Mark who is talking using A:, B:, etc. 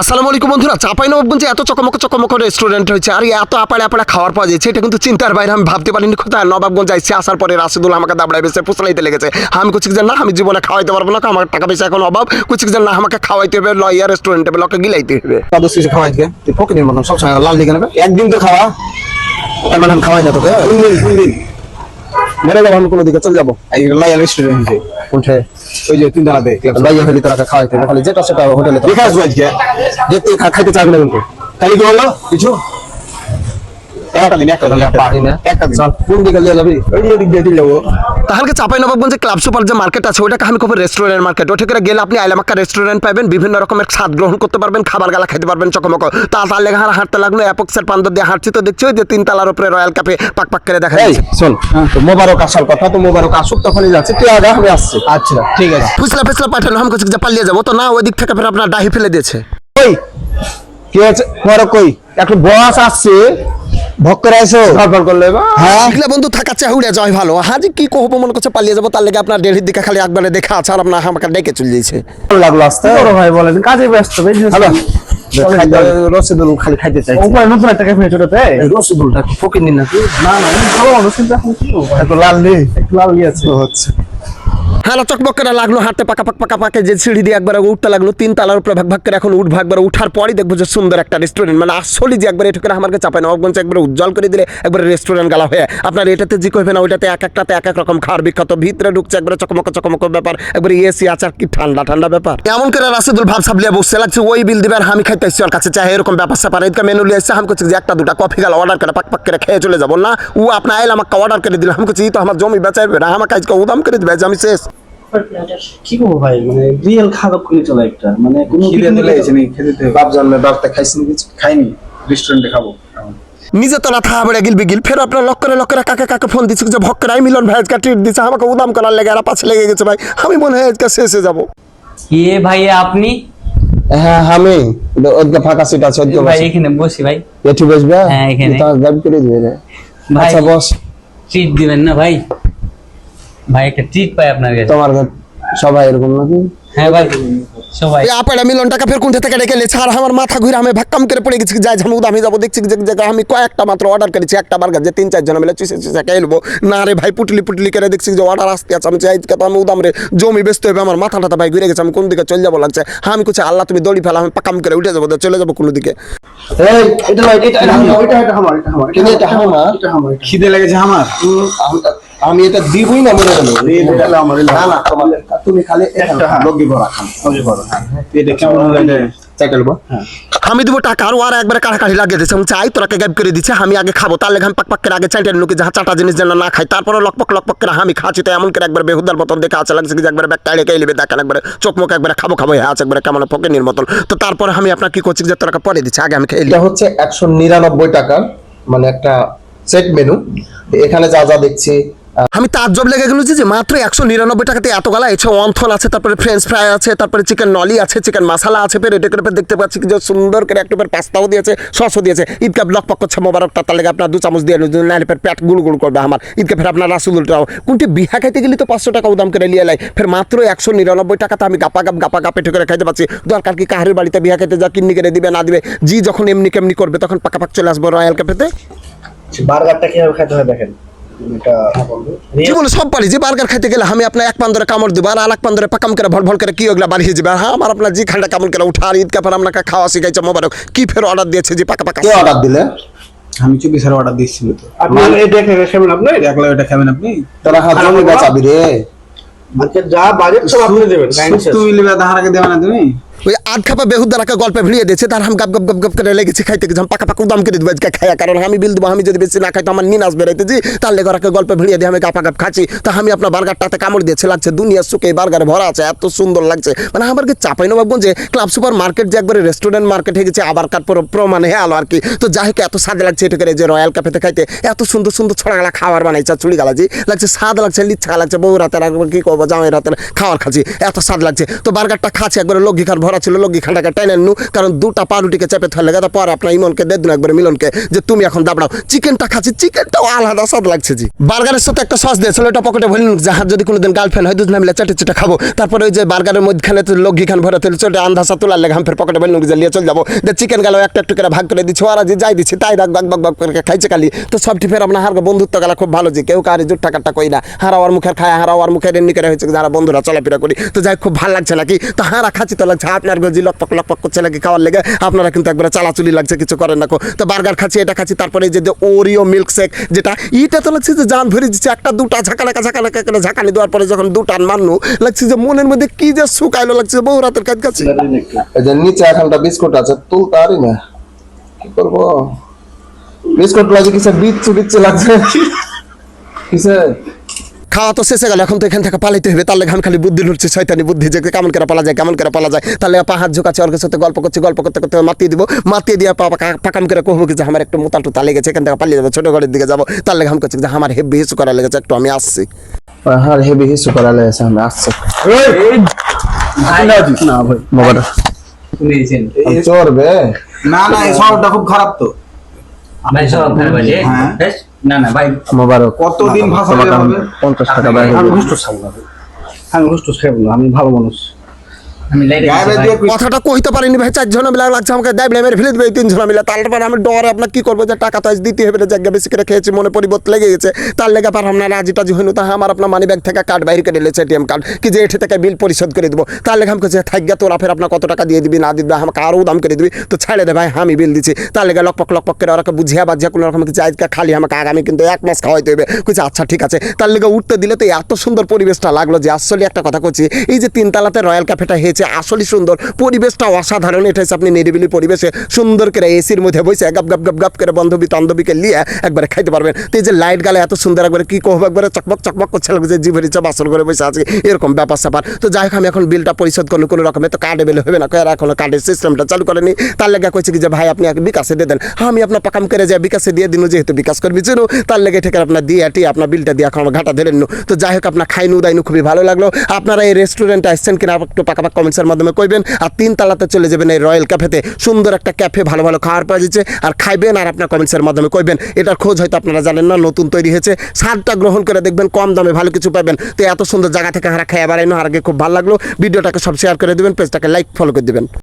A: আসসালামু আলাইকুম বন্ধুরা চাপাই নবাবগঞ্জে এত চকমক চকমক রেস্টুরেন্ট হয়েছে। আর এত আপাড়ে আপাড়ে খাওয়ার পাওয়া যাচ্ছে এটা কিন্তু চিন্তার বাইরে আমি ভাবতে পারিনি কোথায়। নবাবগঞ্জ আইসি আসার পরে রাশিদুল আমাকে দাবড়াই বেসে ফুসলাইতে লেগেছে। আমি কুচিক যে না আমি জীবনে খাওয়াইতে পারব না আমার টাকা পয়সা এখন অভাব। কুচিক যে না আমাকে খাওয়াইতে হবে লইয়া রেস্টুরেন্টে লকে গিলাইতে হবে।
B: তাদের কিছু খাওয়াই তুই ফকিনের মতন সবসময় লাল দিকে নেবে। একদিন তো খাওয়া। এমন আমি খাওয়াই না তোকে। তিন দিন তিন দিন। মেরে যাব আমি কোনো দিকে চলে যাব। এই লাইয়া রেস্টুরেন্ট উঠে। ওই যে তিন দাঁড়াতে লাইয়া হলি তোরা খাওয়াইতে খালি যেটা সেটা হোটেলে দেখে আসব আজকে দেখতে খাইতে চাইবে না কিন্তু। তাহলে কি বলল কিছু? একটা দিন একটা দিন একটা দিন। কোন দিকে যাবি? ওই দিকে যাব।
A: তাহলে চাপাই নবাবগঞ্জে ক্লাব সুপার যে মার্কেট আছে ওটাকে আমি খুব রেস্টুরেন্ট মার্কেট ওঠে করে গেলে আপনি আইলামাক্কা রেস্টুরেন্ট পাবেন বিভিন্ন রকমের স্বাদ গ্রহণ করতে পারবেন খাবার গালা খেতে পারবেন চকমক তা তার লেগে হার হাঁটতে লাগল অ্যাপক্সের পান্দর দিয়ে হাঁটছি তো দেখছি ওই যে তিন তালার উপরে রয়্যাল ক্যাফে পাক পাক করে দেখা যাচ্ছে।
B: শোন তো মোবারক আসার কথা তো মোবারক আসুক তখনই যাচ্ছে। তুই আগে আমি আসছি। আচ্ছা ঠিক আছে।
A: ফুসলা ফুসলা পাঠানো আমি কিছু যে পালিয়ে যাব। তো না ওই দিক থেকে ফের আপনার ডাহি ফেলে দিয়েছে।
B: কই কি আছে মোবারক কই? একটু বস আসছে। ভক করে আইসো সরকার করলে হ্যাঁ?
A: এগুলা বন্ধু থাকা চাহুড়ে যাই ভালো। হাজি কি কহবো মনে করছে পালিয়ে যাব তার লেগে আপনার দেড়ির দিকে খালি একবারে দেখা আছে আর আপনার আমাকে ডেকে চলে
B: ভালো লাগল আসতে?
C: বড় ভাই বলেন কাজে ব্যস্ত
B: হ্যালো। রসিদুল খালি খাইতে চাইছি।
C: উপরে নতুন একটা ক্যাফে ছোটতে
B: এই রসিদুলটা ফকির নি নাকি?
C: না না আমি ভালো কিন্তু এখন কি করব?
B: একটু লাল নি
C: একটু লাল
A: হ্যাঁ চকবক করে লাগল, হাঁটতে পাকা পাক পাকা পাকে যে সিঁড়ি দিয়ে একবার উঠতে লাগল তিন তালার উপরে ভাগ ভাগ করে এখন উঠবো একবার উঠার পরই দেখব যে সুন্দর একটা রেস্টুরেন্ট মানে আসলে যে একবার এটুকু আমাকে চাপায় নবাবগঞ্জ একবার উজ্জ্বল করে দিলে একবার রেস্টুরেন্ট গালা হয়ে। আপনার এটাতে জি কইবে না, ওইটাতে এক একটাতে এক এক রকম খাওয়ার বিখ্যাত, ভিতরে ঢুকছে একবার চকমক চকমক ব্যাপার, একবার এসি আছে আর কি ঠান্ডা ঠান্ডা ব্যাপার। এমন করে রাশিদুল ভাব সাবলিয়া বসছে, লাগছে ওই বিল দিবে আর আমি খাইতে আসছি ওর কাছে, চাই এরকম ব্যাপার স্যাপার, এদিকে মেনু লিয়ে আসছে আমি করছি যে একটা দুটা কফি গাল অর্ডার করে, পাক পাক করে খেয়ে চলে যাব না। ও আপনার আইল আমাকে অর্ডার করে দিল, আমি করছি "ই তো আমার জমি বেচাইবে না, আমাকে আজকে উদাম করে দিবে যে আমি শেষ।
C: কি করব ভাই মানে রিয়েল খারাপ করে চলে একটা মানে কোনো
D: খিদে দিলে এসে নেই খেতে বাপ জন্মে বাপটা খাইছেন কিছু খাইনি রেস্টুরেন্টে খাব।
A: নিজে তো না থাকা বেড়ে গিলবি গিল ফের আপনার লক করে কাকে কাকে ফোন দিচ্ছে যে ভক মিলন ভাই আজকে ট্রিট দিচ্ছে আমাকে উদাম করার লেগে আর পাশে লেগে গেছে ভাই আমি মনে হয় আজকে শেষে যাব।
E: কে ভাইয়া আপনি?
B: হ্যাঁ আমি। ওদিকে ফাঁকা সিট আছে ওদিকে
E: ভাই
B: বসে।
E: এখানে বসি ভাই।
B: এটি বসবে?
E: হ্যাঁ, এখানে।
B: তোমার গাড়ি করে দিবে আচ্ছা বস।
E: ট্রিট দিবেন না ভাই। ভাই একটা ট্রিট পাই আপনার কাছে।
B: তোমার সবাই এরকম নাকি?
E: হ্যাঁ ভাই সবাই।
A: এই মিলন টাকা ফের কোনটা থেকে লেছে আর আমার মাথা ঘুরে আমি ভাক্কাম করে পড়ে গেছি। যাই আমি যাব দেখছি যে আমি কয়েকটা মাত্র অর্ডার করেছি। একটা বার্গার যে তিন চারজন মিলে চুষে চুষে খেয়ে নেব। না রে ভাই পুটলি পুটলি করে দেখছি যে অর্ডার আসতে আছে। আমি চাই তো আমি উদাম রে। জমি ব্যস্ত হবে আমার মাথা টাথা ভাই ঘুরে গেছে। আমি কোন দিকে চলে যাব লাগছে? হ্যাঁ আমি কুছে আল্লাহ তুমি দড়ি ফেলা আমি পাকাম করে উঠে যাব। চলে যাব কোনো দিকে।
D: খিদে লেগেছে আমার।
B: আমি- এটা দিবই না মনে হলো না না তুমি খালি
C: একটা, হ্যাঁ।
D: ভরা খান। লোকি ভরা হ্যাঁ এটা কেমন হলো?
B: বো
A: আমি দিব টাকা আর ওর একবারে কাড়াকাড়ি লাগিয়ে দিচ্ছে আমি চাই তোরাকে গ্যাপ করে দিচ্ছে আমি আগে খাব। তার লেগে আমি পাক পাক করে আগে চাইটেন লোকে যাহা চাটা জিনিস যেন না খাই। তারপরে লকপক লকপক করে আমি খাচ্ছি। তো এমন করে একবার বেহুদার মতন দেখে আছে লাগছে কি যে একবারে ব্যাগ টাইড়ে খাইলিবে দেখেন একবারে চোখ মুখ একবারে খাব খাব হ্যাঁ আছে একবারে কেমন ফকেনির মতন। তো তারপরে আমি আপনার কি করছি যে তোরাকে পরে দিচ্ছি আগে আমি খেয়ে
B: এটা হচ্ছে একশো নিরানব্বই টাকার মানে একটা সেট মেনু এখানে যা যা দেখছি
A: আমি তার জব লেগে গেল যে মাত্র একশো নিরানব্বই টাকাতে এত গালা এছে অন্থল আছে, তারপরে ফ্রেঞ্চ ফ্রাই আছে, তারপরে চিকেন নলি আছে চিকেন মশলা আছে, ফের এটা করে দেখতে পাচ্ছি যে সুন্দর করে একটু পাস্তাও দিয়েছে সসও দিয়েছে। ঈদকে ব্লক পক করছে মোবারক, তার লেগে আপনার দু চামচ দিয়ে নাইলে ফের পেট গুল গুল করবে আমার। ঈদকে ফের আপনার রাসুলটাও কোনটি বিহা খাইতে গেলে তো পাঁচশো টাকা উদাম করে নিয়ে লাই। ফের মাত্র একশো নিরানব্বই টাকাতে আমি গাপা গাপ গাপা গাপ গাপে করে খাইতে পাচ্ছি দরকার কি কাহারের বাড়িতে বিহা খাইতে যা কিন্নি করে দিবে, না দিবে? জি, যখন এমনি কেমনি করবে, তখন পাকাপাক চলে আসব রয়্যাল ক্যাফেতে
C: বার্গারটা কীভাবে খেতে হয় দেখেন। এটা
A: জীবনে সব পারি যে বার্গার খাইতে গেলে আমি আপনার এক পান ধরে কামড় দেবো আর আর এক পান ধরে পাকাম করে ভল ভল করে কি ওগুলা বাড়িয়ে যাবে? হ্যাঁ আমার আপনার জি খান্ডা কামড় করে উঠা আর ঈদ কাপড় আপনাকে খাওয়া শিখাইছে মোবারক। কি ফের অর্ডার দিয়েছে যে পাকা পাকা?
B: কে অর্ডার দিলে?
D: আমি চব্বিশের অর্ডার দিচ্ছিল তো।
C: আপনি এটা খাবেন আপনি
D: একলা ওটা খাবেন আপনি
B: তোরা হাত জমি বাঁচাবি রে।
C: আচ্ছা যা বাজেট সব আপনি দেবেন
D: সুপ্তু মিলিবে তাহারাকে দেবে না তুমি?
A: ওই আধ খাপা বেহুদারাকে গল্পে ভিড়িয়ে দিয়েছে, তার আমি গাপ গাপ গাপ গাপ করে লেগেছি, খাইতে গেছি পাকা পাকা উদাম করে দেবো খাইয়া, কারণ আমি বিল দেবো, আমি যদি বেশি না খাই তো আমার নিন আসবে রাইতেছি তার লেগে ওরাকে গল্পে ভিড়িয়ে দিয়ে আমি গাপা গাপ খাচ্ছি। তা আমি আপনার বার্গারটাতে কামড় দিয়েছে, লাগছে দুনিয়ার সুখে এই বার্গারে ভরা আছে, এত সুন্দর লাগছে। মানে আমার কি চাপাই নবাবগঞ্জে ক্লাব সুপার মার্কেট যে একবারে রেস্টুরেন্ট মার্কেট হয়ে গেছে, আবার কার পুরো প্রমাণে হ্যাঁ আলো আর কি। তো যাই এত স্বাদ লাগছে এটা করে যে রয়্যাল ক্যাফেতে খাইতে, এত সুন্দর সুন্দর ছড়াগালা খাবার বানাইছে চুড়ি গালাজি লাগছে স্বাদ লাগছে, লিচ্ছা লাগছে, বউ রাতের কি করব জামাই রাতের খাওয়ার খাচ্ছি, এত স্বাদ লাগছে। তো বার্গারটা খাচ্ছি, একবারে লগ্গিকার ভরা ভরা ছিল লগি খানটাকে টেনে নু কারণ দুটা পাউরুটিকে চেপে ধরলে গেছে। পরে আপনার ইমনকে দিয়ে দিন একবার মিলনকে, যে তুমি এখন দাবড়াও। চিকেনটা খাচ্ছি, চিকেনটাও আলাদা স্বাদ লাগছে জি। বার্গারের সাথে একটা সস দিয়েছিল ওটা পকেটে ভরে নিন। যাহার যদি কোনোদিন গার্লফ্রেন্ড হয়, দুজন মিলে চেটে চেটে খাব। তারপরে ওই যে বার্গারের মধ্যখানে তো লগি খান ভরে তুলে চোটে আন্ধাসা তোলার লেগে হাম ফের পকেটে ভরে নিন লিয়ে চলে যাব। যে চিকেন গেল, একটা একটু করে ভাগ করে দিচ্ছি, ওরা যে যাই দিচ্ছি, তাই রাখ বাগ বাগ বাগ করে খাইছে খালি। তো সবটি ফের আপনার হার বন্ধুত্ব গেলা খুব ভালো যে কেউ কারি জোর টাকাটা কই না। হারা ওর মুখের খায়, হারা ওর মুখের এমনি করে হয়েছে, যারা বন্ধুরা চলাফেরা করি। তো যাই খুব ভালো লাগছে নাকি? তো হারা খাচ্ছি তো লাগছে আপনার গজি লকপক লকপক করছে নাকি খাওয়ার লেগে, আপনারা কিন্তু একবার চালাচুলি লাগছে, কিছু করেন না। তো বার্গার খাচ্ছি, এটা খাচ্ছি, তারপরে যে ওরিও মিল্ক শেক যেটা ইটা তো লাগছে যে জান ভরে দিচ্ছে, একটা, দুটা ঝাঁকানাকা ঝাঁকানাকা করে ঝাঁকানি দেওয়ার পরে যখন দুটান মান্নু লাগছে যে মনের মধ্যে কি যে শুকাইলো লাগছে বহু রাতের কাজ কাছে
B: নিচে এখানটা বিস্কুট আছে তুলতারই না। কি করব? বিস্কুট লাগে কিসে বিচ্ছু বিচ্ছু লাগছে। কিসে?
A: খাওয়া তো শেষে গেল এখন তো এখান থেকে পালাইতে হবে তাহলে আমি খালি বুদ্ধি লুটছি শয়তানি বুদ্ধি যে কেমন করে পালা যায় কেমন করে পালা যায়। তাহলে পাহাড় ঝুঁকাচ্ছে ওর সাথে গল্প করছি গল্প করতে করতে মাতিয়ে দিব। মাতিয়ে দিয়ে পা পাকাম করে কহবো কি যে আমার একটু মোতাল টুতা লেগেছে এখান থেকে পালিয়ে যাব ছোট ঘরের দিকে যাব। তার লেগে আমি করছি যে আমার হেব্বি হিসু করা লেগেছে একটু আমি আসছি।
B: হ্যাঁ হেভি হিসু করা লেগেছে আমি আসছে।
C: না ভাই।
D: না না এই শহরটা খুব খারাপ তো। হ্যাঁ।
E: না না ভাই
B: মোবারক
D: কতদিন ভাষা হবে?
B: পঞ্চাশ টাকা
C: ভাই। আমি ঘুষ খাব না আমি ভালো মানুষ।
A: কথাটা কইতে পারিনি ভাই চারজন মিলে লাগছে আমাকে। দেয় ফেলে দিবে তিনজন মিলে। তারপরে আমি ডরে আপনার কি করব? যে টাকা তো আজ দিতে হবে না জায়গা বেশি করে খেয়েছি মনে পরিবর্তন লেগে গেছে। তার লেগে পার আমরা রাজি টাজি হইনু। তা আমার আপনার মানি ব্যাগ থেকে কার্ড বাইরে করে নিয়েছে এটিএম কার্ড কি যে এটি থেকে বিল পরিশোধ করে দিব? তার লেগে আমি কাছে থাকবে তোরা ফের আপনার কত টাকা দিয়ে দিবি না দিবি আমাকে আরও দাম করে দিবি তো ছেড়ে দে ভাই আমি বিল দিচ্ছি। তার লেগে লকপক লকপক করে ওরা বুঝিয়া বাজিয়া কোনো রকম কিছু আজকে খালি আমাকে আগামী কিন্তু এক মাস খাওয়াইতে হবে। কিছু আচ্ছা ঠিক আছে। তার লেগে উঠতে দিলে তো এত সুন্দর পরিবেশটা লাগল যে আসলে একটা কথা করছি এই যে তিনতলাতে রয়্যাল ক্যাফেটা হয়েছে আসলে সুন্দর। পরিবেশটা অসাধারণ। এটা হচ্ছে আপনি নিরিবিলি পরিবেশে সুন্দর করে এসির মধ্যে বসে গাপ গাপ গাপ গাপ করে বান্ধবী বান্ধবীকে নিয়ে একবারে খাইতে পারবেন। তো এই যে লাইট গালে এত সুন্দর একবারে কি কহবো, একবারে চকমক চকমক করছে লাগছে জিভের ইচ্ছা বাসন করে বসে আছে, এরকম ব্যাপার স্যাপার। তো যাই হোক, আমি এখন বিলটা পরিশোধ করলে কোনো রকমে তো কার্ডে বেলে হবে না। কয়ার এখন কার্ডের সিস্টেমটা চালু করেনি। তার লেগে কইছে কি যে, ভাই, আপনি বিকাশে দিয়ে দেন। হ্যাঁ আমি আপনার পাকাম করে যাই, বিকাশে দিয়ে দিন, যেহেতু বিকাশ করবি চিনু। তার লেগে ঠিক আপনার দিয়ে আটি আপনার বিলটা দিয়ে এখন ঘাটা ধরে নিন। তো যাই হোক, আপনার খাইনু, দাইনু খুবই ভালো লাগল। আপনারা এই রেস্টুরেন্টে আসছেন কিনা, একটু পাকা পাকা কমেন্টসের মাধ্যমে কইবেন, আর তিন তালাতে চলে যাবেন এই রয়্যাল ক্যাফেতে। সুন্দর একটা ক্যাফে, ভালো ভালো খাওয়ার পাওয়া যাচ্ছে, আর খাইবেন আর আপনার কমেন্টসের মাধ্যমে কইবেন। এটার খোঁজ হয়তো আপনারা জানেন না, নতুন তৈরি হয়েছে। স্বাদটা গ্রহণ করে দেখবেন, কম দামে ভালো কিছু পাবেন। তো এত সুন্দর জায়গা থেকে হারা খাইয়া বাড়াইনো আর আগে খুব ভালো লাগল। ভিডিওটাকে সব শেয়ার করে দেবেন, পেজটাকে লাইক ফলো করে দেবেন।